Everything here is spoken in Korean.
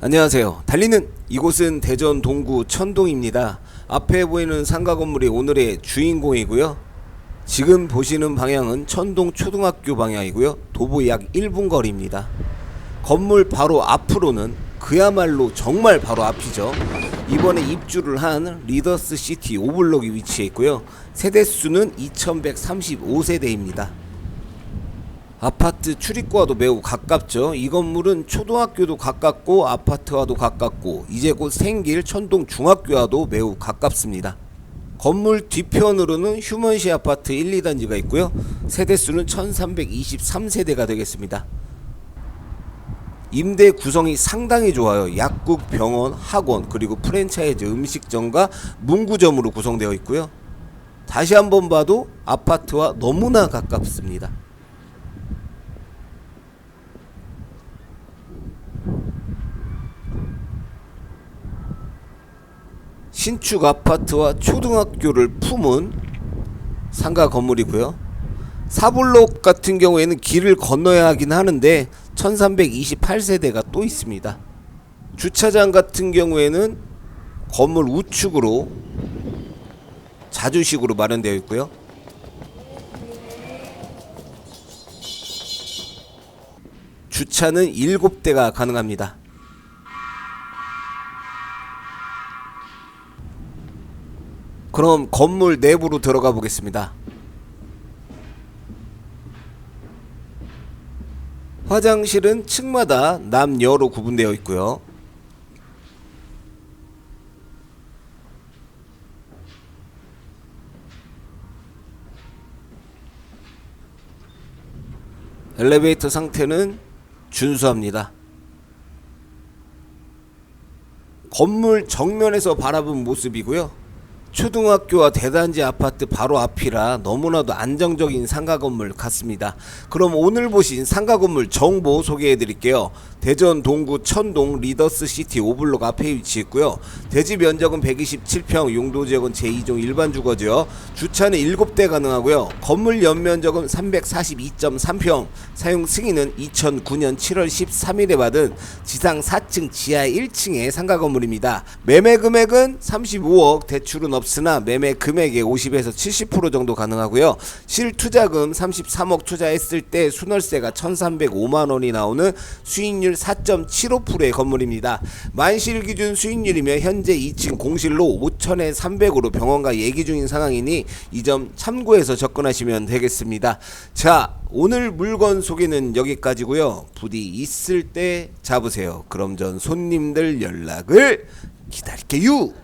안녕하세요. 달리는 이곳은 대전 동구 천동입니다. 앞에 보이는 상가 건물이 오늘의 주인공이고요. 지금 보시는 방향은 천동 초등학교 방향이고요. 도보 약 1분 거리입니다. 건물 바로 앞으로는 그야말로 정말 바로 앞이죠. 이번에 입주를 한 리더스 시티 오블록이 위치해 있고요. 세대 수는 2135세대입니다. 아파트 출입구와도 매우 가깝죠. 이 건물은 초등학교도 가깝고 아파트와도 가깝고 이제 곧 생길 천동 중학교와도 매우 가깝습니다. 건물 뒤편으로는 휴먼시 아파트 1, 2단지가 있고요. 세대수는 1323세대가 되겠습니다. 임대 구성이 상당히 좋아요. 약국, 병원, 학원, 그리고 프랜차이즈 음식점과 문구점으로 구성되어 있고요. 다시 한번 봐도 아파트와 너무나 가깝습니다. 신축 아파트와 초등학교를 품은 상가 건물이고요. 사블록 같은 경우에는 길을 건너야 하긴 하는데 1328세대가 또 있습니다. 주차장 같은 경우에는 건물 우측으로 자주식으로 마련되어 있고요. 주차는 7대가 가능합니다. 그럼 건물 내부로 들어가 보겠습니다. 화장실은 층마다 남여로 구분되어 있고요. 엘리베이터 상태는 준수합니다. 건물 정면에서 바라본 모습이고요. 초등학교와 대단지 아파트 바로 앞이라 너무나도 안정적인 상가 건물 같습니다. 그럼 오늘 보신 상가 건물 정보 소개해 드릴게요. 대전 동구 천동 리더스 시티 오블록 앞에 위치했고요. 대지 면적은 127평, 용도 지역은 제2종 일반 주거지요. 주차는 7대 가능하고요. 건물 연면적은 342.3평, 사용 승인은 2009년 7월 13일에 받은 지상 4층 지하 1층의 상가 건물입니다. 매매 금액은 35억, 대출은 없으나 매매 금액의 50에서 70% 정도 가능하고요. 실 투자금 33억 투자했을 때 순월세가 1,305만 원이 나오는 수익률 4.75%의 건물입니다. 만실 기준 수익률이며 현재 2층 공실로 5천에 300으로 병원과 얘기 중인 상황이니 이 점 참고해서 접근하시면 되겠습니다. 자, 오늘 물건 소개는 여기까지고요. 부디 있을 때 잡으세요. 그럼 전 손님들 연락을 기다릴게요.